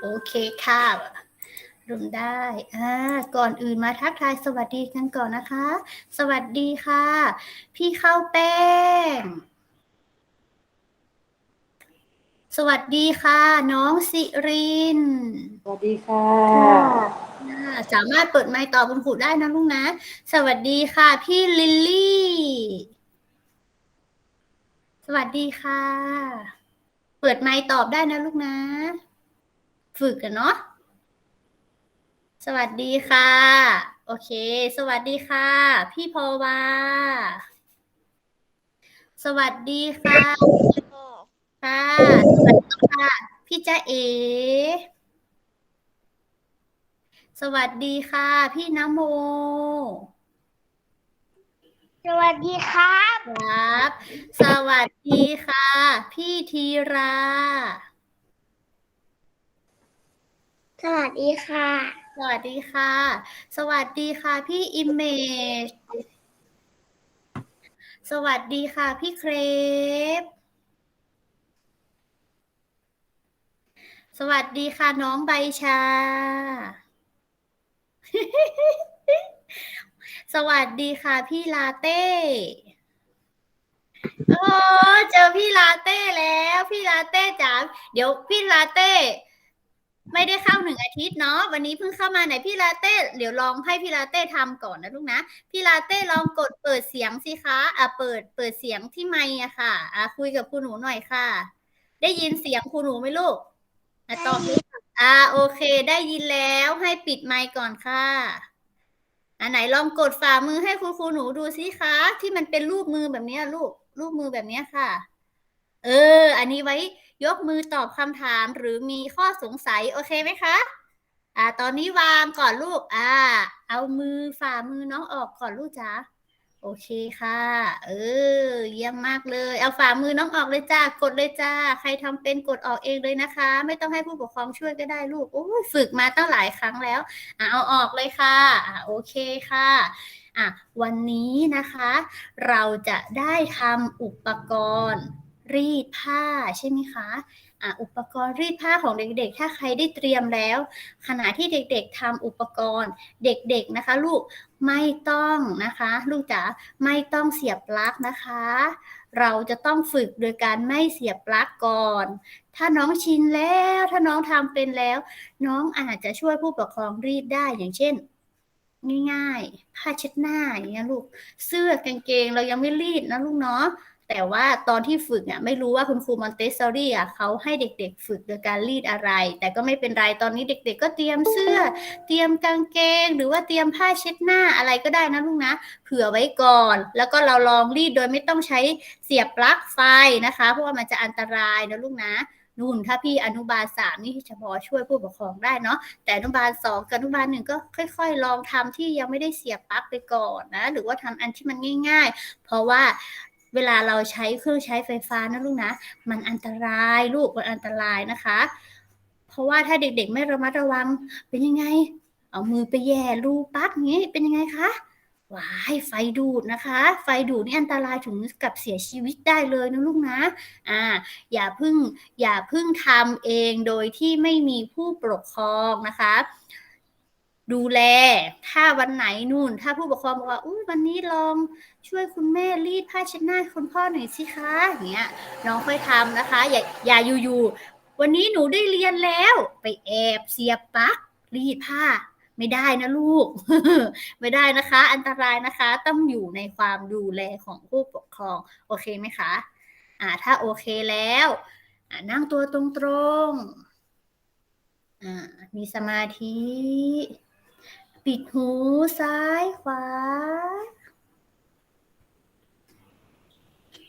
โอเคค่ะรุมได้ อ่า ก่อนอื่นมาทักทายสวัสดีกันก่อนนะคะ สวัสดีค่ะ พี่ข้าวแป้ง สวัสดีค่ะ น้องสิริน สวัสดีค่ะอ่าสามารถเปิดไมค์ตอบคุณครูได้นะลูกนะ สวัสดีค่ะ พี่ลิลลี่ สวัสดีค่ะ เปิดไมค์ตอบได้นะลูกนะ ฝึกกันเนาะ สวัสดีค่ะ โอเค สวัสดีค่ะ พี่พอวาสวัสดีค่ะ ค่ะ สวัสดีค่ะ พี่จ๊ะเอ สวัสดีค่ะ พี่นโม สวัสดีครับ ครับ สวัสดีค่ะ พี่ธีรา สวัสดีค่ะ สวัสดีค่ะ สวัสดีค่ะ พี่อิมเมจ สวัสดีค่ะ พี่เครป สวัสดีค่ะน้องใบชา สวัสดีค่ะ พี่ลาเต้ โอ้เจอพี่ลาเต้แล้ว พี่ลาเต้จ๋า เดี๋ยวพี่ลาเต้ ไม่ได้เข้าหนึ่งอาทิตย์เนาะวันนี้เพิ่งเข้ามาไหนพี่ลาเต้เดี๋ยวลองให้พี่ลาเต้ทำก่อนนะลูกนะพี่ลาเต้ลองกดเปิดเสียงสิคะอะเปิดเปิดเสียงที่ไมค์อะค่ะอะคุยกับครูหนูหน่อยค่ะ ได้ยินเสียงครูหนูไหมลูกอะตอบดิอ่าโอเค ได้ยินแล้วให้ปิดไมค์ก่อนค่ะอันไหนลองกดฝ่ามือให้ครูครูหนูดูสิคะ ที่มันเป็นรูปมือแบบนี้ลูกรูปมือแบบนี้ค่ะ เออ อันนี้ไว้ ยกมือตอบคำถามหรือมีข้อสงสัยโอเคไหมคะ อ่า ตอนนี้วางก่อนลูก อ่า เอามือฝ่ามือน้องออกก่อนลูกจ๋าโอเคค่ะ เออ เยี่ยมมากเลย เอาฝ่ามือน้องออกเลยจ้ากดเลยจ้า ใครทำเป็นกดออกเองเลยนะคะ ไม่ต้องให้ผู้ปกครองช่วยก็ได้ลูกโอ้ฝึกมาตั้งหลายครั้งแล้วเอาออกเลยค่ะอ่าโอเคค่ะอะ วันนี้นะคะ เราจะได้ทำอุปกรณ์ รีดผ้าใช่ไหมคะอะอุปกรณ์รีดผ้าของเด็กๆ ถ้าใครได้เตรียมแล้ว ขณะที่เด็กๆทำอุปกรณ์เด็กๆนะคะ ลูกไม่ต้องนะคะ ลูกจ๋าไม่ต้องเสียบปลั๊กนะคะ เราจะต้องฝึกโดยการไม่เสียบปลั๊กก่อน ถ้าน้องชินแล้วถ้าน้องทำเป็นแล้ว น้องอาจจะช่วยผู้ปกครองรีดได้อย่างเช่นง่ายๆ ผ้าเช็ดหน้าอย่างเงี้ยลูก เสื้อกางเกงเรายังไม่รีดนะลูกเนาะ แต่ว่าตอนที่ฝึกอะไม่รู้ว่าคุณครูมอนเตสซอรี่อะเขาให้เด็กๆ ฝึกโดยการรีดอะไร แต่ก็ไม่เป็นไรตอนนี้เด็ก ๆ ก็เตรียมเสื้อ เตรียมกางเกง หรือว่าเตรียมผ้าเช็ดหน้าอะไรก็ได้นะลูกนะเผื่อไว้ก่อน แล้วก็เราลองรีดโดยไม่ต้องใช้เสียบปลั๊กไฟนะคะ เพราะว่ามันจะอันตรายนะลูกนะนู่นถ้าพี่อนุบาลสามนี่เฉพาะช่วยผู้ปกครองได้เนาะแต่อนุบาลสองกับอนุบาลหนึ่งก็ค่อย ๆ ลองทำที่ยังไม่ได้เสียบปลั๊กไปก่อนนะ หรือว่าทำอันที่มันง่าย ๆ เพราะว่า เวลาเราใช้เครื่องใช้ไฟฟ้านะลูกนะ มันอันตรายลูกมันอันตรายนะคะ เพราะว่าถ้าเด็กๆ ไม่ระมัดระวังเป็นยังไง เอามือไปแย่รูปลั๊กงี้เป็นยังไงคะว้ายไฟดูดนะคะ ไฟดูดนี่อันตรายถึงกับเสียชีวิตได้เลยนะลูกนะอ่าอย่าเพึ่งอย่าเพึ่งทำเองโดยที่ไม่มีผู้ปกครองนะคะ ดูแล ถ้าวันไหนนู่น ถ้าผู้ปกครองบอกว่าอุ้ยวันนี้ลองช่วยคุณแม่รีดผ้าเช็ดหน้าคุณพ่อหน่อยสิคะอย่างเงี้ยน้องค่อยทำนะคะ อย่าอย่าอยู่ๆวันนี้หนูได้เรียนแล้ว ไปแอบเสียบปลั๊กรีดผ้าไม่ได้นะลูก ไม่ได้นะคะ อันตรายนะคะ ต้องอยู่ในความดูแลของผู้ปกครอง โอเคไหมคะ อ่า ถ้าโอเคแล้วอ่านั่งตัวตรงๆอ่ามีสมาธิ ปิดหูซ้ายขวา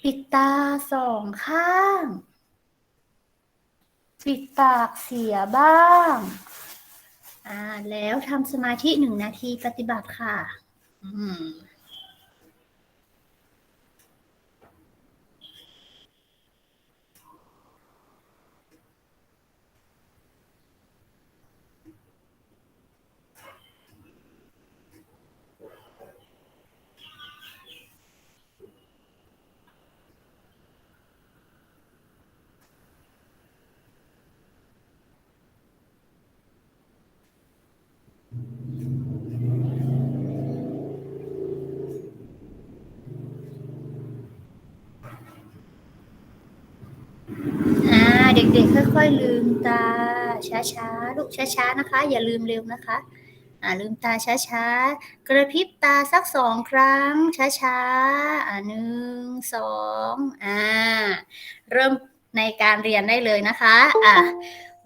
ปิดตาสองข้าง ปิดปากเสียบ้างอ่าแล้วทำสมาธิหนึ่งนาทีปฏิบัติค่ะ อืม ค่อยๆลืมตาช้าๆลูกช้าๆนะคะ อย่าลืมเร็วนะคะอ่าลืมตาช้าๆ กระพริบตาสักสองครั้งช้าๆอ่าหนึ่งสองอ่าเริ่มในการเรียนได้เลยนะคะอะ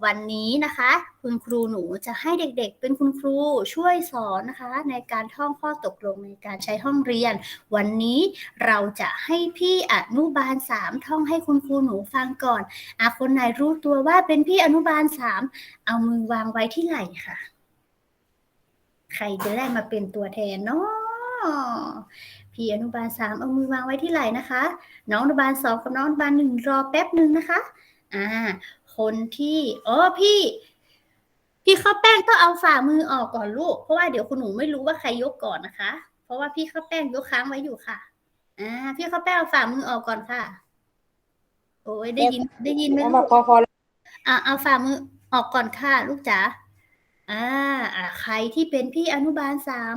วันนี้นะคะ คุณครูหนูจะให้เด็กๆ เป็นคุณครูช่วยสอนนะคะ ในการท่องข้อตกลงในการใช้ห้องเรียน วันนี้เราจะให้พี่อนุบาลสามท่องให้คุณครูหนูฟังก่อนอะคนไหนรู้ตัวว่าเป็นพี่อนุบาลสามเอามือวางไว้ที่ไหล่ค่ะ ใครจะได้มาเป็นตัวแทนเนาะพี่อนุบาลสามเอามือวางไว้ที่ไหล่นะคะ น้องอนุบาลสองกับน้องอนุบาลหนึ่งรอแป๊บหนึ่งนะคะ อ่า คนที่อ๋อพี่พี่ข้าวแป้งต้องเอาฝ่ามือออกก่อนลูก เพราะว่าเดี๋ยวคุณหนูไม่รู้ว่าใครยกก่อนนะคะ เพราะว่าพี่ข้าวแป้งยกค้างไว้อยู่ค่ะอ่าพี่ข้าวแป้งเอาฝ่ามือออกก่อนค่ะ โอ้ยได้ยินได้ยินไหมเอาลูกพอพออ่าเอาฝ่ามือออกก่อนค่ะ ลูกจ๋าอ่าอ่าใครที่เป็นพี่อนุบาลสาม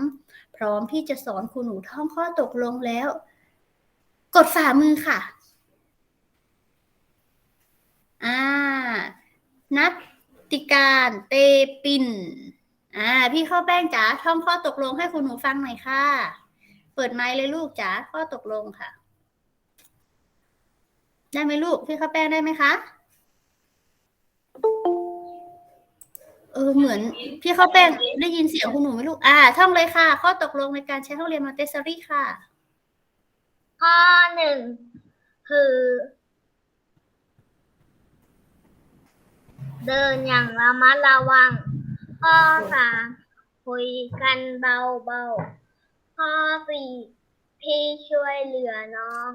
พร้อมที่จะสอนคุณหนูท่องข้อตกลงแล้ว กดฝ่ามือค่ะ อ่า นัดติการเตปินอ่า พี่ข้าวแป้งจ๋าท่องข้อตกลงให้คุณหนูฟังหน่อยค่ะ เปิดไมค์เลยลูกจ๋าข้อตกลงค่ะ ได้ไหมลูก พี่ข้าวแป้งได้ไหมคะ เออเหมือน พี่ข้าวแป้งได้ยินเสียงคุณหนูไหมลูก อ่า ท่องเลยค่ะ ข้อตกลงในการใช้ห้องเรียนมอนเตสซอรี่ค่ะ ข้อหนึ่งคือ เดินอย่างระมัดระวัง ข้อสามคุยกันเบาๆ ข้อสี่พี่ช่วยเหลือน้อง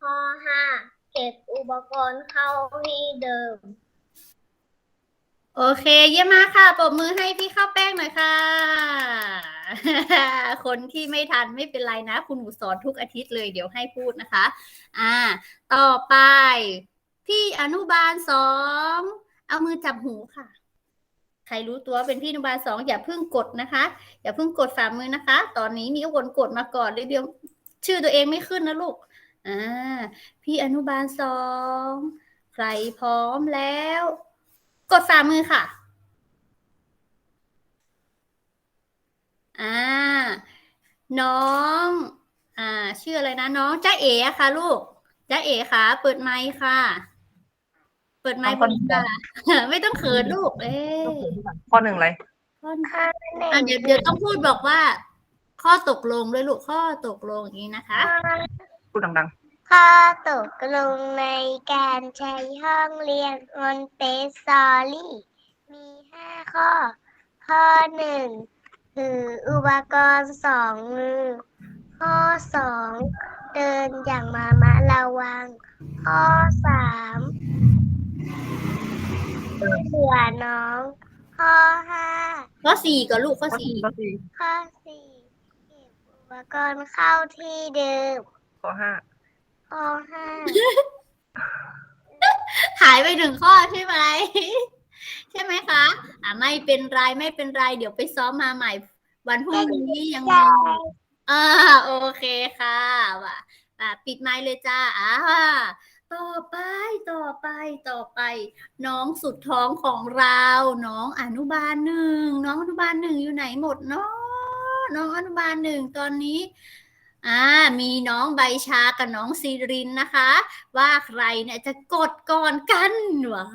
ข้อห้าเก็บอุปกรณ์เข้าที่เดิม โอเค เยี่ยมมากค่ะปรบมือให้พี่ข้าวแป้งหน่อยค่ะ คนที่ไม่ทันไม่เป็นไรนะ คุณหนูสอนทุกอาทิตย์เลยเดี๋ยวให้พูดนะคะ อ่า ต่อไป พี่อนุบาลสอง เอามือจับหูค่ะ ใครรู้ตัวเป็นพี่อนุบาลสองอย่าเพิ่งกดนะคะ อย่าเพิ่งกดฝ่ามือนะคะ ตอนนี้มีคนกดมาก่อนเลยเดียว ชื่อตัวเองไม่ขึ้นนะลูก อ่า พี่อนุบาลสองใครพร้อมแล้ว กดฝ่ามือค่ะ อ่า น้องอ่าชื่ออะไรนะน้องจ้าเอ๋อค่ะลูกจ้าเอ๋ค่ะ เปิดไมค์ค่ะ เปิดไมค์น้องคนค่ะไม่ต้องเขินลูก เอ๊ะข้อหนึ่งเลยข้อข้อหนึ่งอะเดี๋ยวเดี๋ยวต้องพูดบอกว่า ข้อตกลงด้วยลูกข้อตกลงอย่างนี้นะคะ พูดดังข้อตกลงในการใช้ห้องเรียนมอนเตสซอรี่มีห้าข้อ ข้อหนึ่งคืออุปกรณ์สองมือ ข้อสองเดินอย่างมามาระวัง ข้อสามช่วย เหลือน้องข้อห้าข้อสี่ก่อนลูกข้อๆข้อสี่สี่ข้อสี่ข้อสี่เก็บอุปกรณ์เข้าที่เดิมข้อห้าข้อห้าหายไปหนึ่งข้อใช่ไหมใช่ไหมคะอ่าไม่เป็นไรไม่เป็นไร เดี๋ยวไปซ้อมมาใหม่ วันพรุ่งนี้ยังมีอ่าโอเคค่ะว่ะอ่าปิดไมค์เลยจ้าอ่า ต่อไปต่อไปต่อไป น้องสุดท้องของเรา น้องอนุบาลหนึ่งน้องอนุบาลหนึ่งอยู่ไหนหมดเนาะน้องอนุบาลหนึ่งตอนนี้อ่ามีน้องใบชากับน้องซีรินนะคะ ว่าใครเนี่ยจะกดก่อนกันว้า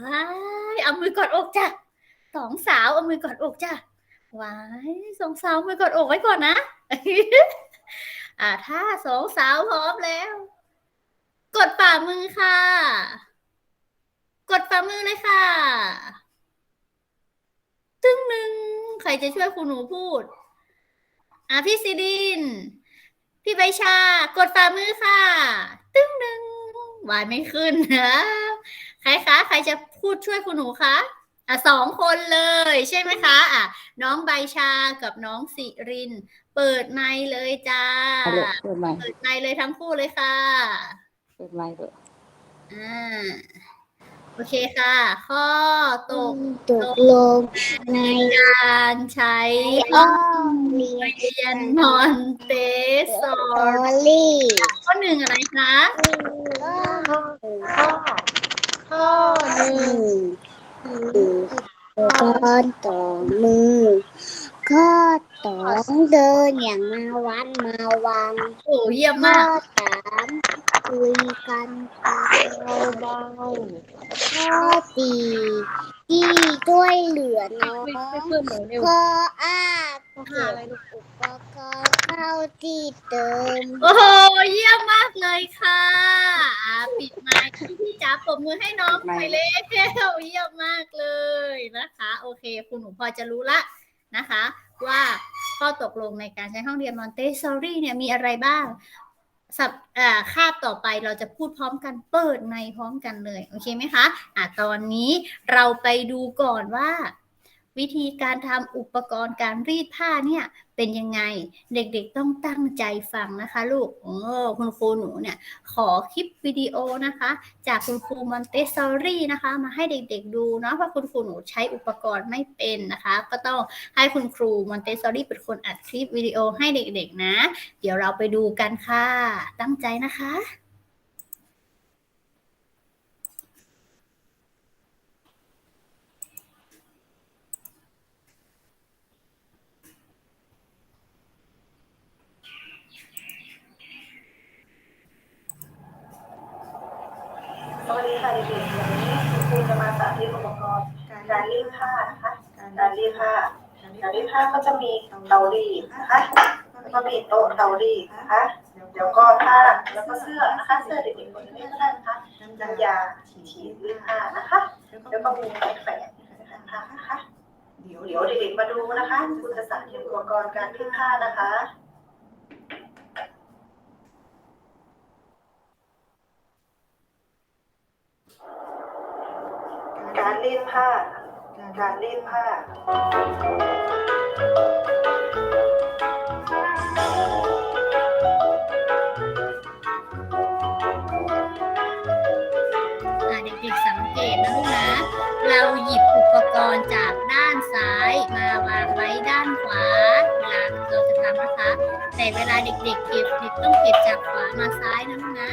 ยเอามือกอดอกจ้ะสองสาวเอามือกอดอกจ้ะว้ายสองสาวมือกอดอกไว้ก่อนนะอ่าถ้าสองสาวพร้อมแล้ว กดฝ่ามือค่ะ กดฝ่ามือเลยค่ะ ตึ้งหนึ่งใครจะช่วยคุณหนูพูด อ่าพี่ซีดิน พี่ใบชา กดฝ่ามือค่ะ ตึ้งหนึ่งวายไม่ขึ้นนะใครคะใครจะพูดช่วยคุณหนูคะอะสองคนเลยใช่ไหมคะ อะ น้องใบชากับน้องสิริน เปิดไมค์เลยจ้าเอาเลยเปิดไมค์เปิดไมค์เลยทั้งคู่เลยค่ะ เปิดไมค์เถอะอ่าโอเคค่ะ ข้อตกตกลงในการใช้ห้องเรียนเรียนมอนเตสซอสอร์รี่ข้อหนึ่งอะไรคะข้อข้อข้อหนึ่งคืออุปกรณ์ต่อมือ ข้อสองเดินอย่างมาวันมาวังโอ้เยี่ยมข้อมากสามคุยกันเบาๆข้อสี่ที่ช่วยเหลือน้องข้ออ้าเก็บอุปกรณ์เข้าที่เดิม โอ้โหเยี่ยมมากเลยค่ะอ่าปิดไมค์พี่จ๋าปรบมือให้น้องหน่อยเร็วเยี่ยมมากเลยนะคะ โอเค คุณหนูพอจะรู้ละ นะคะ ว่าข้อตกลงในการใช้ห้องเรียนมอนเตสซอรี่เนี่ยมีอะไรบ้างสับอ่าคาบต่อไปเราจะพูดพร้อมกันเปิดในพร้อมกันเลย โอเคไหมคะอะตอนนี้เราไปดูก่อนว่า วิธีการทำอุปกรณ์การรีดผ้าเนี่ยเป็นยังไง เด็กๆต้องตั้งใจฟังนะคะ ลูกโอ้คุณครูหนูเนี่ย ขอคลิปวิดีโอนะคะ จากคุณครูมอนเตสซอรี่นะคะ มาให้เด็กๆดูเนาะเพราะคุณครูหนูใช้อุปกรณ์ไม่เป็นนะคะ ก็ต้องให้คุณครูมอนเตสซอรี่เป็นคนอัดคลิปวิดีโอให้เด็กๆนะ เดี๋ยวเราไปดูกันค่ะ ตั้งใจนะคะ สวัสดีค่ะ เด็กๆวันนี้คุณครูจะมาสาธิตอุปกรณ์การรีดผ้านะคะการรีดผ้าการรีดผ้าก็จะมีเตารีดนะคะแล้วก็มีโต๊ะเตารีดนะคะเดี๋ยวก็ผ้าแล้วก็เสื้อนะคะเสื้อเด็กๆคนนี้ก็ได้นะคะน้ำยาฉีดรีดผ้านะคะ แล้วก็มีไม้แขวนนะคะนะคะเดี๋ยวเดี๋ยวเด็กๆมาดูนะคะ คุณจะสาธิตอุปกรณ์การรีดผ้านะคะ การรีด ผ้า การรีดผ้า อะเด็กๆสังเกตนะลูกนะ เราหยิบอุปกรณ์จากด้านซ้ายมาวางไว้ด้านขวา เวลาเราจะทำนะคะ แต่เวลาเด็กๆเก็บเด็กต้องเก็บจากขวามาซ้ายนะลูกนะ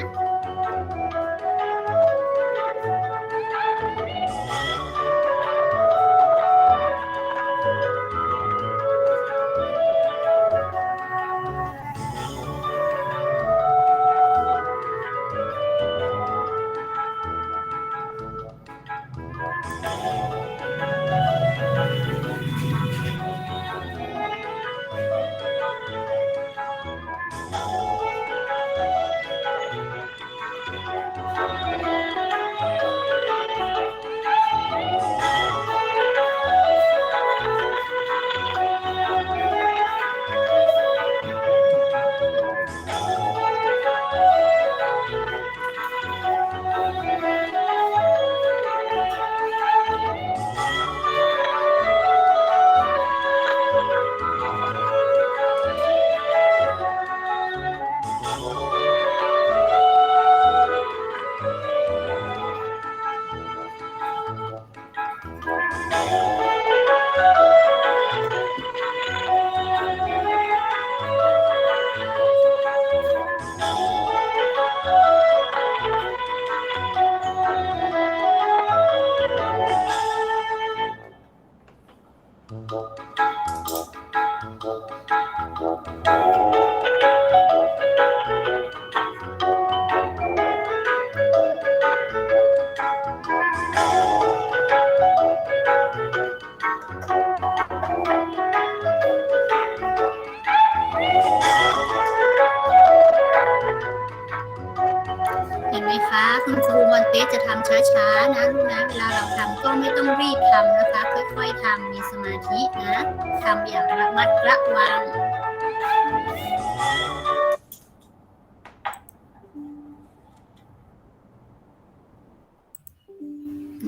ัดระวัง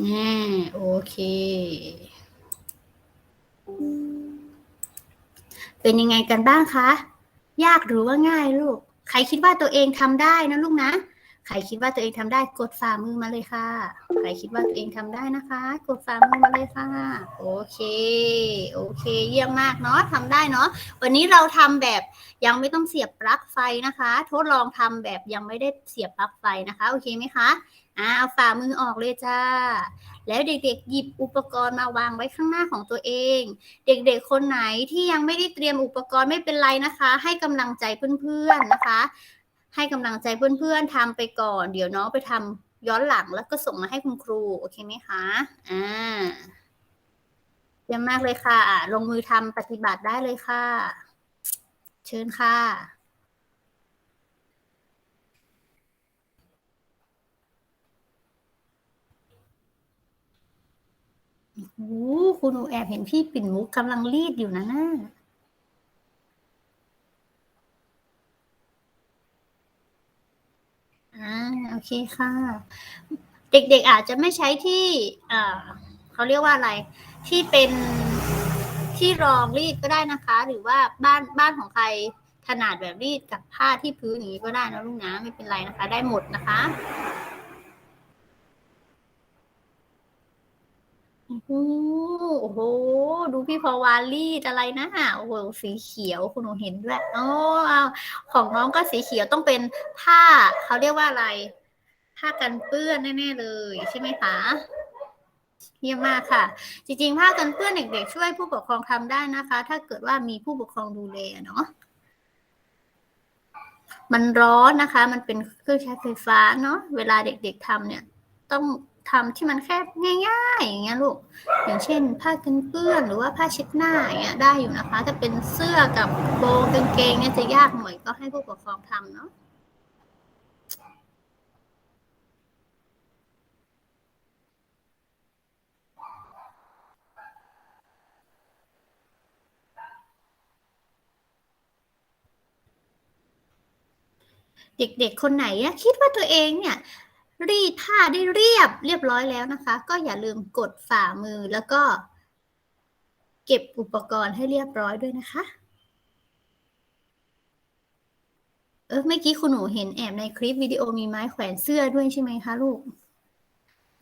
นี่โอเค เป็นยังไงกันบ้างคะ ยากหรือว่าง่ายลูก ใครคิดว่าตัวเองทำได้นะลูกนะ ใครคิดว่าตัวเองทำได้กดฝ่ามือมาเลยค่ะ ใครคิดว่าตัวเองทำได้นะคะ กดฝ่ามือมาเลยค่ะ โอเค โอเค เยี่ยมมากเนาะทำได้เนาะ วันนี้เราทำแบบยังไม่ต้องเสียบปลั๊กไฟนะคะ ทดลองทำแบบยังไม่ได้เสียบปลั๊กไฟนะคะ โอเคไหมคะอ่าเอาฝ่ามือออกเลยจ้า แล้วเด็กๆ หยิบอุปกรณ์มาวางไว้ข้างหน้าของตัวเอง เด็กๆ คนไหนที่ยังไม่ได้เตรียมอุปกรณ์ไม่เป็นไรนะคะ ให้กำลังใจเพื่อนๆนะคะ ให้กำลังใจเพื่อนๆทำไปก่อน เดี๋ยวน้องไปทำย้อนหลังแล้วก็ส่งมาให้คุณครู โอเคไหมคะอ่าเยี่ยมมากเลยค่ะ ลงมือทำปฏิบัติได้เลยค่ะ เชิญค่ะโอ้คุณหนูแอบเห็นพี่ปิ่นมุกกำลังรีดอยู่นะน่า อ่าโอเคค่ะ เด็กๆอาจจะไม่ใช้ที่เอ่อเขาเรียกว่าอะไร ที่เป็นที่รองรีดก็ได้นะคะ หรือว่าบ้านบ้านของใครถนัดแบบรีดกับผ้าที่พื้นอย่างนี้ก็ได้นะลูกนะไม่เป็นไรนะคะ ได้หมดนะคะ โอ้โห ดูพี่พอวารีอะไรนะโอ้โหสีเขียวคุณหนูเห็นด้วยอ๋อเอาของน้องก็สีเขียวต้องเป็นผ้าเขาเรียกว่าอะไร ผ้ากันเปื้อนแน่ๆเลย ใช่ไหมคะเยี่ยมมากค่ะ จริงๆผ้ากันเปื้อนเด็กๆช่วยผู้ปกครองทำได้นะคะ ถ้าเกิดว่ามีผู้ปกครองดูแลเนาะมันร้อนนะคะ มันเป็นเครื่องใช้ไฟฟ้าเนาะเวลาเด็กๆทำเนี่ย ต้อง ทำที่มันแค่ง่ายๆ อย่างเงี้ยลูก อย่างเช่น ผ้ากันเปื้อนหรือว่าผ้าเช็ดหน้าอย่างเงี้ยได้อยู่นะคะถ้าเป็นเสื้อกับโบกางเกงเนี่ยจะยากหน่อยก็ให้ผู้ปกครองทำเนาะเด็กๆ คนไหนอะคิดว่าตัวเองเนี่ย รีดผ้าได้เรียบเรียบร้อยแล้วนะคะ ก็อย่าลืมกดฝ่ามือแล้วก็ เก็บอุปกรณ์ให้เรียบร้อยด้วยนะคะ เออเมื่อกี้คุณหนูเห็นแอบในคลิปวิดีโอมีไม้แขวนเสื้อด้วยใช่ไหมคะลูก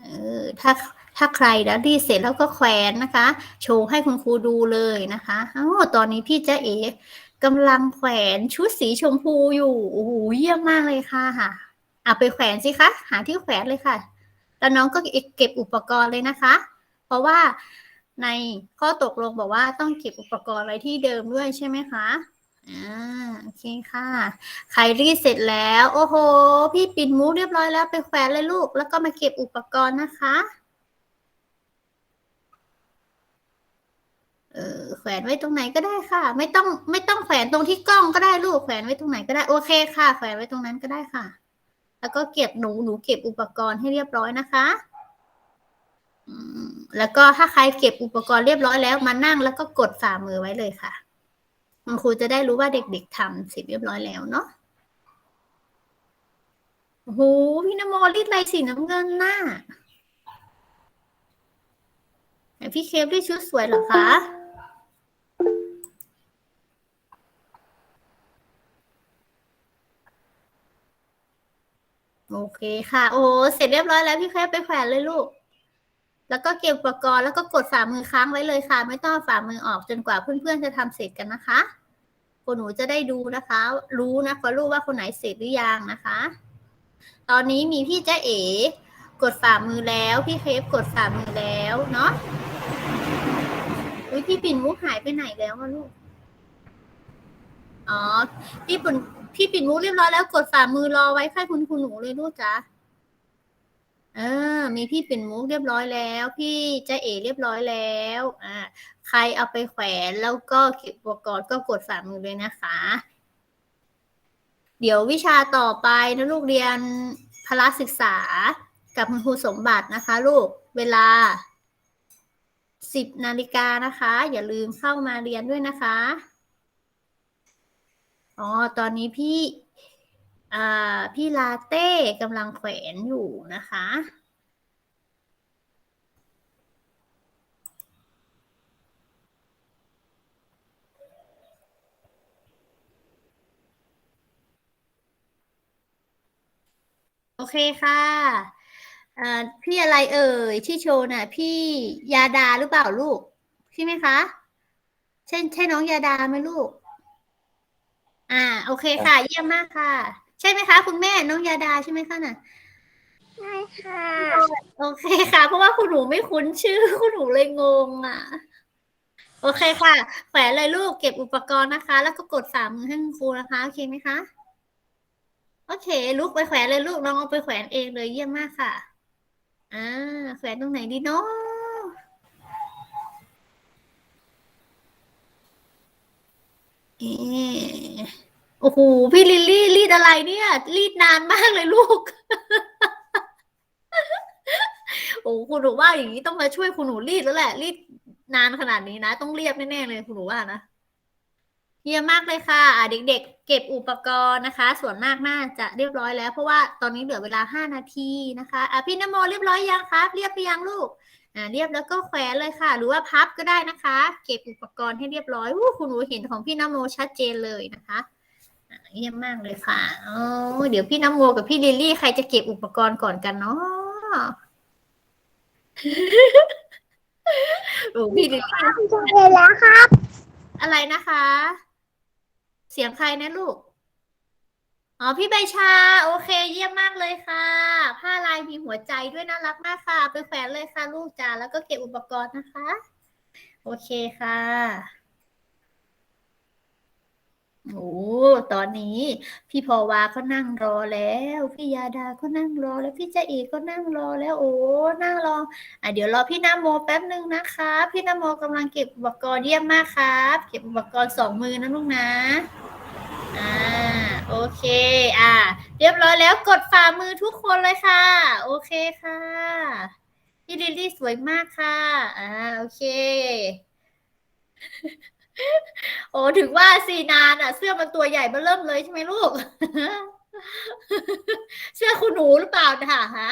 เออถ้าถ้าใครแล้วรีดเสร็จแล้วก็แขวนนะคะ โชว์ให้คุณครูดูเลยนะคะอ้าวตอนนี้พี่จ๊ะเอ๋กำลังแขวนชุดสีชมพูอยู่ โอ้โหเยี่ยมมากเลยค่ะค่ะ เอาไปแขวนสิคะ หาที่แขวนเลยค่ะ แล้วน้องก็เก็บอุปกรณ์เลยนะคะ เพราะว่าในข้อตกลงบอกว่าต้องเก็บอุปกรณ์ไว้ที่เดิมด้วยใช่ไหมคะอ่าโอเคค่ะ ใครรีดเสร็จแล้ว โอ้โห พี่ปิ่นมุกเรียบร้อยแล้วไปแขวนเลยลูก แล้วก็มาเก็บอุปกรณ์นะคะ เออแขวนไว้ตรงไหนก็ได้ค่ะ ไม่ต้องไม่ต้องแขวนตรงที่กล้องก็ได้ลูก แขวนไว้ตรงไหนก็ได้ โอเคค่ะ แขวนไว้ตรงนั้นก็ได้ค่ะ แล้วก็เก็บหนูหนูเก็บอุปกรณ์ให้เรียบร้อยนะคะแล้วก็ถ้าใครเก็บอุปกรณ์เรียบร้อยแล้วมานั่งแล้วก็กดฝ่ามือไว้เลยค่ะคุณครูจะได้รู้ว่าเด็กๆทำเสร็จเรียบร้อยแล้วเนาะโอ้โหพี่นโมรีดลายสีน้ำเงินน่ะไหนพี่เคฟได้ชุดสวยเหรอคะ โอเคค่ะ โอ้เสร็จเรียบร้อยแล้วพี่แค่ไปแขวนเลยลูก แล้วก็เก็บอุปกรณ์แล้วก็กดฝ่ามือค้างไว้เลยค่ะ ไม่ต้องฝ่ามือออกจนกว่าเพื่อนๆจะทำเสร็จกันนะคะคนหนูจะได้ดูนะคะ รู้นะคะรู้ว่าคนไหนเสร็จหรือยังนะคะ ตอนนี้มีพี่เจ๊เอ๋กดฝ่ามือแล้วพี่เคฟกดฝ่ามือแล้วเนาะอุ้ยพี่ปิ่นมุกหายไปไหนแล้วลูก อ๋อ พี่ปิ่น พี่ปิ่นมุกเรียบร้อยแล้วกดฝ่ามือรอไว้ค่ะคุณคุณหนูเลยลูกจ้ะเออ มีพี่ปิ่นมุกเรียบร้อยแล้ว พี่จ้าเอเรียบร้อยแล้วอ่าใครเอาไปแขวนแล้วก็เก็บอุปกรณ์ก็กดฝ่ามือเลยนะคะ เดี๋ยววิชาต่อไปนะลูกเรียนพละศึกษากับคุณครูสมบัตินะคะ ลูกเวลาสิบนาฬิกานะคะ อย่าลืมเข้ามาเรียนด้วยนะคะ อ๋อ ตอนนี้พี่พี่ลาเต้กำลังแขวนอยู่นะคะ โอเคค่ะพี่อะไรเอ่ยที่โชว์น่ะ พี่ยาดาหรือเปล่าลูก ใช่ไหมคะ ใช่ใช่น้องยาดาไหมลูก อ่า โอเคค่ะ เยี่ยมมากค่ะ ใช่ไหมคะ คุณแม่น้องยาดาใช่ไหมคะน่ะใช่ค่ะ โอเคค่ะ เพราะว่าคุณหนูไม่คุ้นชื่อ คุณหนูเลยงงอะ โอเคค่ะ แขวนเลยลูกเก็บอุปกรณ์นะคะ แล้วก็กดฝ่ามือให้คุณครูนะคะโอเคไหมคะโอเค ลูกไปแขวนเลยลูกลองเอาไปแขวนเองเลยเยี่ยมมากค่ะ อ่า แขวนตรงไหนดีเนาะ เอโอ้โห พี่ลิลลี่รีดอะไรเนี่ย รีดนานมากเลยลูก โอ้คุณหนูว่าอย่างนี้ต้องมาช่วยคุณหนูรีดแล้วแหละ รีดนานขนาดนี้นะ ต้องเรียบแน่ๆเลยคุณหนูว่านะเยี่ยมมากเลยค่ะะเด็กๆ เก็บอุปกรณ์นะคะ ส่วนมากน่าจะเรียบร้อยแล้ว เพราะว่าตอนนี้เหลือเวลาห้านาทีนะคะอะพี่นโมเรียบร้อยยังครับ เรียบไปยังลูก อ่าเรียบแล้วก็แขวนเลยค่ะ หรือว่าพับก็ได้นะคะ เก็บอุปกรณ์ให้เรียบร้อยอู้คุณหนูเห็นของพี่นโมชัดเจนเลยนะคะอะเยี่ยมมากเลยค่ะอ๋อเดี๋ยวพี่นโมกับพี่ลิลลี่ใครจะเก็บอุปกรณ์ก่อนกันเนาะโอ้พี่ลิลลี่จะเสร็จแล้วครับ อะไรนะคะ เสียงใครนะลูก อ๋อพี่ใบชา โอเคเยี่ยมมากเลยค่ะ ผ้าลายมีหัวใจด้วยน่ารักมากค่ะไปแขวนเลยค่ะลูกจ้าแล้วก็เก็บอุปกรณ์นะคะ โอเคค่ะโอ้ตอนนี้ พี่พอวาก็นั่งรอแล้ว พี่ยาดาก็นั่งรอแล้วพี่เจเอกก็นั่งรอแล้ว โอ้นั่งรออะเดี๋ยวรอพี่น้ำโมแป๊บหนึ่งนะคะ พี่น้ำโมกำลังเก็บอุปกรณ์เยี่ยมมากครับ เก็บอุปกรณ์สองมือนะลูกนะอ่า โอเค อ่า เรียบร้อยแล้วกดฝ่ามือทุกคนเลยค่ะ โอเคค่ะ พี่ลิลลี่สวยมากค่ะ อ่า โอเค โอ้ถึงว่าสีนานอะ เสื้อมันตัวใหญ่เบ้อเริ่มเลยใช่ไหมลูก เสื้อคุณหนูหรือเปล่านะคะฮะ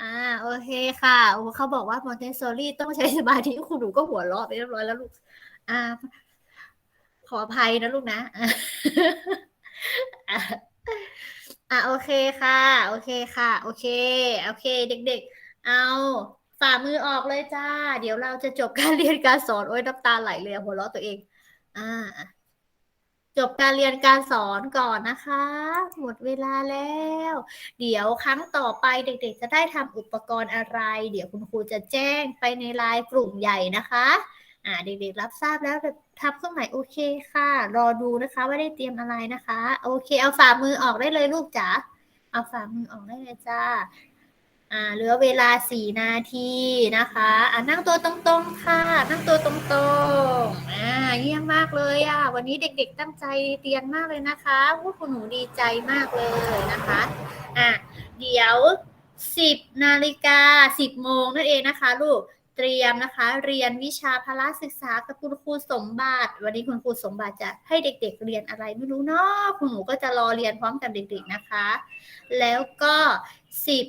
อ่า โอเคค่ะ โอ้เขาบอกว่ามอนเตสซอรี่ต้องใช้สมาธิคุณหนูก็หัวเราะไปเรียบร้อยแล้วลูก อ่า ขออภัยนะลูกนะ อะโอเคค่ะ โอเคค่ะ โอเค โอเค เด็ก ๆ เอาฝ่ามือออกเลยจ้า เดี๋ยวเราจะจบการเรียนการสอนโอ้ยน้ำตาไหลเลยหัวเราะตัวเอง อ่า จบการเรียนการสอนก่อนนะคะ หมดเวลาแล้ว เดี๋ยวครั้งต่อไปเด็ก ๆ จะได้ทำอุปกรณ์อะไร เดี๋ยวคุณครูจะแจ้งไปในไลน์กลุ่มใหญ่นะคะ อ่าเด็กๆรับทราบแล้วทำเครื่องหมายโอเคค่ะ รอดูนะคะว่าได้เตรียมอะไรนะคะ โอเค เอาฝ่ามือออกได้เลยลูกจ๋าเอาฝ่ามือออกได้เลยจ้าอ่าเหลือเวลาสี่นาทีนะคะอ่านั่งตัวตรงๆค่ะ นั่งตัวตรงๆอ่าเยี่ยมมากเลยอะวันนี้เด็กๆตั้งใจเรียนมากเลยนะคะพวกคุณหนูดีใจมากเลยนะคะอะเดี๋ยวสิบนาฬิกาสิบโมงนั่นเองนะคะลูก เตรียมนะคะ เรียนวิชาพละศึกษากับคุณครูสมบัติ วันนี้คุณครูสมบัติจะให้เด็ก ๆ เรียนอะไรไม่รู้เนาะคุณหนูก็จะรอเรียนพร้อมกับเด็ก ๆนะคะ แล้วก็สิบ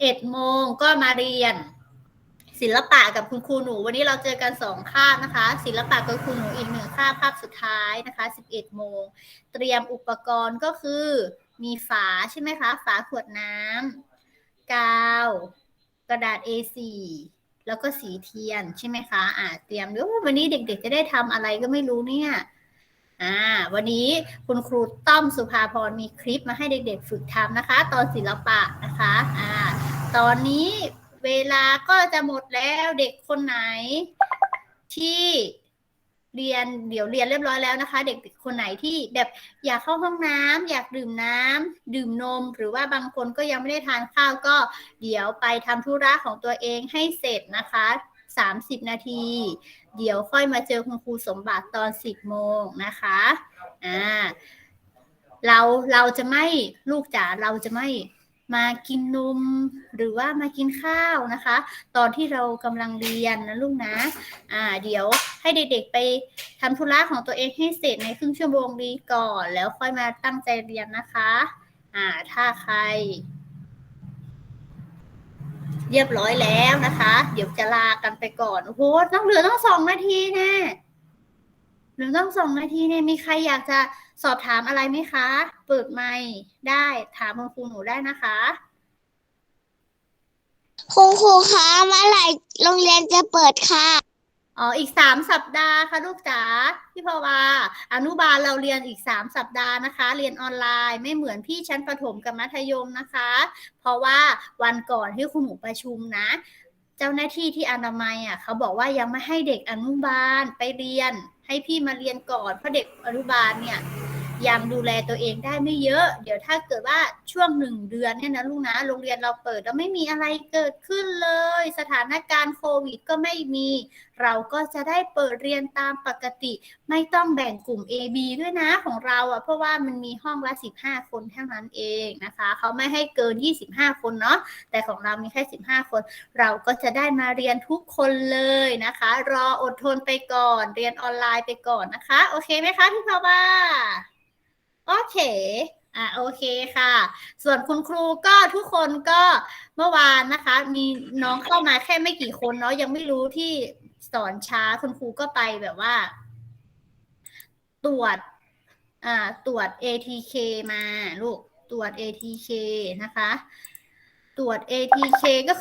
เอ็ดโมงก็มาเรียน ศิลปะกับคุณครูหนู วันนี้เราเจอกันสองคาบนะคะ ศิลปะกับคุณหนูอีกหนึ่งคาบคาบสุดท้ายนะคะ11โมงเตรียมอุปกรณ์ก็คือมีฝาใช่ไหมคะ ฝาขวดน้ำกาว กระดาษ A4 แล้วก็สีเทียนใช่ไหมคะอ่าเตรียมเดี๋ยววันนี้เด็ก ๆ จะได้ทำอะไรก็ไม่รู้เนี่ยอ่าวันนี้คุณครูต้อมสุภาพรมีคลิปมาให้เด็ก ๆ ฝึกทำนะคะ ตอนศิลปะนะคะอ่าตอนนี้เวลาก็จะหมดแล้วเด็กคนไหนที่ เรียนเดี๋ยวเรียนเรียบร้อยแล้วนะคะ เด็กคนไหนที่แบบอยากเข้าห้องน้ำอยากดื่มน้ำดื่มนม หรือว่าบางคนก็ยังไม่ได้ทานข้าวก็เดี๋ยวไปทำธุระของตัวเองให้เสร็จนะคะ 30 นาที เดี๋ยวค่อยมาเจอคุณครูสมบัติตอน 10 โมงนะคะอ่าเราเราจะไม่ลูกจ๋าเราจะไม่ มากินนมหรือว่ามากินข้าวนะคะ ตอนที่เรากำลังเรียนนะลูกนะอ่าเดี๋ยวให้เด็กๆไปทำธุระของตัวเองให้เสร็จในครึ่งชั่วโมงนี้ก่อน แล้วค่อยมาตั้งใจเรียนนะคะอ่าถ้าใคร เรียบร้อยแล้วนะคะ เดี๋ยวจะลากันไปก่อนโอ้โหต้องเหลือต้องสองนาทีแน่ หลือต้องสองนาทีเนี่ยมีใครอยากจะสอบถามอะไรไหมคะ เปิดไมค์ได้ถามคุณครูหนูได้นะคะ คุณครูคะเมื่อไหร่โรงเรียนจะเปิดค่ะ อ๋ออีกสามสัปดาห์ค่ะลูกจ๋าพี่พวาอนุบาลเราเรียนอีกสามสัปดาห์นะคะ เรียนออนไลน์ไม่เหมือนพี่ชั้นประถมกับมัธยมนะคะ เพราะว่าวันก่อนที่คุณหมูประชุมนะเจ้าหน้าที่ที่อนามัยอะเขาบอกว่ายังไม่ให้เด็กอนุบาลไปเรียน ให้พี่มาเรียนก่อนเพราะเด็กอนุบาลเนี่ยยังดูแลตัวเองได้ไม่เยอะ เดี๋ยวถ้าเกิดว่าช่วงหนึ่งเดือนเนี่ยนะลูกนะ โรงเรียนเราเปิดแล้วไม่มีอะไรเกิดขึ้นเลย สถานการณ์โควิดก็ไม่มี เราก็จะได้เปิดเรียนตามปกติ ไม่ต้องแบ่งกลุ่ม A B ด้วยนะของเราอะเพราะว่ามันมีห้องละ 15 คนเท่านั้นเองนะคะเขาไม่ให้เกิน 25 คนเนาะแต่ของเรามีแค่ 15 คน เราก็จะได้มาเรียนทุกคนเลยนะคะ รออดทนไปก่อน เรียนออนไลน์ไปก่อนนะคะ โอเคไหมคะพี่พาว่าโอเคอะโอเคค่ะ ส่วนคุณครูก็ทุกคนก็เมื่อวานนะคะ มีน้องเข้ามาแค่ไม่กี่คนเนาะยังไม่รู้ที่ สอนช้าคุณครูก็ไปแบบว่า ตรวจอ่าตรวจ ATK มาลูกตรวจ ATK นะคะ ตรวจ ATK ก็คือ